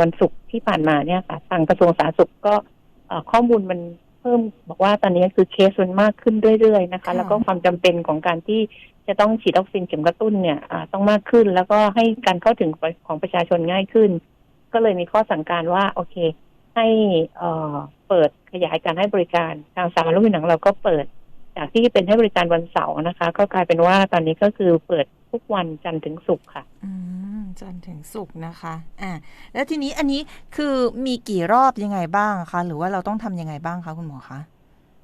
วันศุกร์ที่ผ่านมาเนี่ยค่ะทางกระทรวงสาธารณสุขก็เอ่อข้อมูลมันเพิ่มบอกว่าตอนนี้คือเคสมันมากขึ้นเรื่อยๆนะคะค่ะแล้วก็ความจำเป็นของการที่จะต้องฉีดวัคซีนเข็มกระตุ้นเนี่ยอ่าต้องมากขึ้น แล้วก็ให้การเข้าถึงของประชาชนง่ายขึ้น ก็เลยมีข้อสั่งการว่าโอเค ให้เอ่อเปิดขยายการให้บริการทางสามัญรูปหนังเราก็เปิด จากที่เป็นให้บริการวันเสาร์นะคะ ก็กลายเป็นว่าตอนนี้ก็คือเปิดทุกวันจันทร์ถึงศุกร์ค่ะอืม จันทร์ถึงศุกร์นะคะอ่าแล้วทีนี้อันนี้คือมีกี่รอบยังไงบ้างคะ หรือว่าเราต้องทำยังไงบ้างคะคุณหมอคะ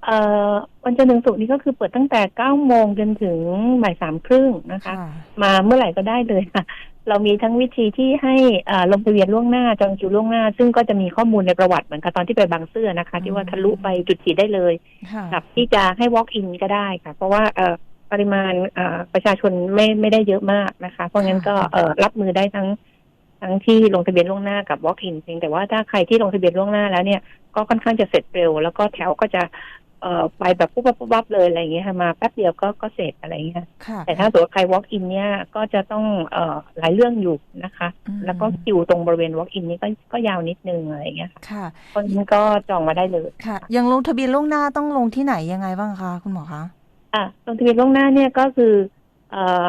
เอ่อวันจันทร์ถึงศุกร์นี้ก็คือเปิดตั้งแต่เก้าโมงจนถึงบ่ายสามครึ่งนะคะ มาเมื่อไหร่ก็ได้เลยค่ะ เรามีทั้งวิธีที่ให้อ่าลงทะเบียนล่วงหน้าจองคิวล่วงหน้า ซึ่งก็จะมีข้อมูลในประวัติเหมือนกับตอนที่ไปบางซื่อนะคะ ที่ว่าทะลุไปจุดฉีดได้เลยค่ะกับที่จะให้ walk in ก็ได้ค่ะ เพราะว่าเอ่อ ปริมาณเอ่อประชาชนไม่ไม่ได้เยอะมากนะคะ เพราะงั้นก็เอ่อรับมือได้ทั้งทั้งที่ลงทะเบียนล่วงหน้ากับ walk in เพียงแต่ว่าถ้าใครที่ลงทะเบียนล่วงหน้าแล้วเนี่ยก็ค่อนข้างจะเสร็จเร็ว แล้วก็แถวก็จะเอ่อไปแบบปุ๊บปั๊บปุ๊บปั๊บเลยอะไรอย่างเงี้ยค่ะมาแป๊บเดียวก็ก็เสร็จอะไรอย่างเงี้ยค่ะแต่ถ้าตัวาใคร walk in เนี่ยก็จะต้องเอ่อหลายเรื่องอยู่นะคะอืมแล้วก็คิวตรงบริเวณ walk in นี่ก็ก็ยาวนิดนึงอะไรอย่างเงี้ยค่ะค่ะเพราะฉะนั้นก็จองมาได้เลยค่ะ ยังลงทะเบียนล่วงหน้าต้องลงที่ไหนยังไงบ้างคะคุณหมอคะ อะลงทะเบียนล่วงหน้าเนี่ยก็คือเอ่อ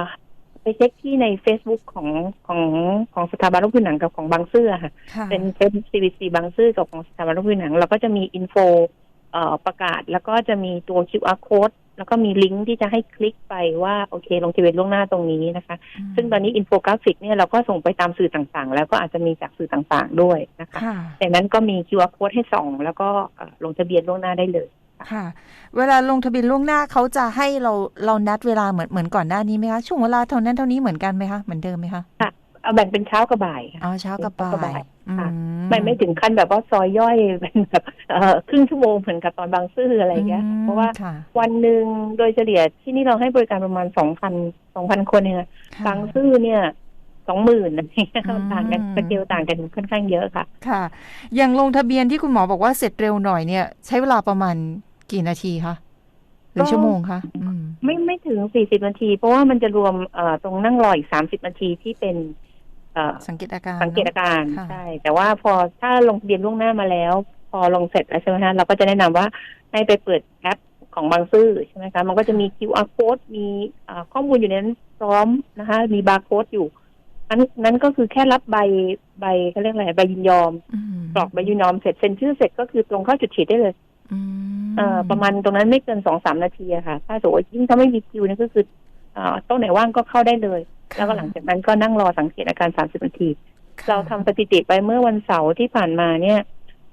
ไปเช็คที่ใน Facebook ของของของสถาบันโรคผิวหนังกับของบางซื่อค่ะค่ะ เป็นเป็น CBC บางซื่อกับของสถาบันโรคผิวหนังเราก็จะมีอินโฟเอ่อประกาศ แล้วก็จะมีตัว QR code แล้วก็มีลิงก์ที่จะให้คลิกไปว่าโอเค ลงทะเบียนล่วงหน้าตรงนี้นะคะ ซึ่งตอนนี้อินโฟกราฟิกเนี่ยเราก็ส่งไปตามสื่อต่างๆ แล้วก็อาจจะมีจากสื่อต่างๆด้วยนะคะค่ะจากนั้นก็มี QR code ให้ส่อง แล้วก็เอ่อลงทะเบียนล่วงหน้าได้เลย ค่ะ เวลาลงทะเบียนล่วงหน้าเขาจะให้เราเรานัดเวลาเหมือนเหมือนก่อนหน้านี้ไหมคะช่วงเวลาเท่านั้นเท่านี้เหมือนกันไหมคะเหมือนเดิมไหมคะเอาแบ่งเป็นเช้ากับบ่ายค่ะอ๋อเช้ากับเช้ากับบ่าบ่ายยอืค่ะมไม่ไม่ถึงขั้นแบบว่าซอยย่อยเป็นแบบเอ่อครึ่งชั่วโมงเหมือนกับตอนบางซื่ออะไรอย่างเงี้ยอืมเพราะว่าค่ะวันหนึ่งโดยเฉลี่ยที่นี่เราให้บริการประมาณสองพันสองพันคนเองอะค่ะบางซื่อเนี่ยสองหมื่นอะไรเงี้ยอืมต่างกันสเกลต่างกันค่อนข้างเยอะค่ะ ค่ะ อย่างลงทะเบียนที่คุณหมอบอกว่าเสร็จเร็วหน่อยเนี่ย ใช้เวลาประมาณ กี่นาทีคะหรือก็ชั่วโมงคะอืมไม่ไม่ถึงสี่สิบนาที เพราะว่ามันจะรวมเอ่อตรงนั่งรออีกสามสิบนาทีที่เป็นเอ่อสังเกตอาการสังเกตอาการค่ะใช่แต่ว่าพอถ้าลงทะเบียนล่วงหน้ามาแล้ว พอลงเสร็จแล้วใช่ไหมคะเราก็จะแนะนำว่าให้ไปเปิดแอปของบางซื่อใช่ไหมคะมันก็จะมี QR code มีเอ่อข้อมูลอยู่ในนั้นพร้อมนะคะ มีบาร์โค้ดอยู่นั้นนั้นก็คือแค่รับใบใบเขาเรียกอะไรใบยินยอมอืมกรอกใบยินยอมเสร็จเซ็นชื่อเสร็จก็คือตรงเข้าจุดฉีดได้เลยอืม เอ่อประมาณตรงนั้นไม่เกินสองสามนาทีอะค่ะ ถ้าสมมติว่ายิ่งถ้าไม่มีคิวเนี่ยก็คือเอ่อโต๊ะไหนว่างก็เข้าได้เลยค่ะแล้วก็หลังจากนั้นก็นั่งรอสังเกตอาการสามสิบนาทีค่ะเราทำสถิติไปเมื่อวันเสาร์ที่ผ่านมาเนี่ย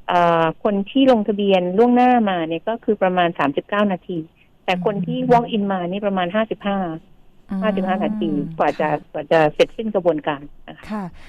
เอ่อคนที่ลงทะเบียนล่วงหน้ามาเนี่ยก็คือประมาณสามสิบเก้านาที แต่คนที่ walk in มานี่ประมาณห้าสิบห้าห้าสิบห้านาทีกว่าจะกว่าจะเสร็จสิ้นกระบวนการนะคะค่ะ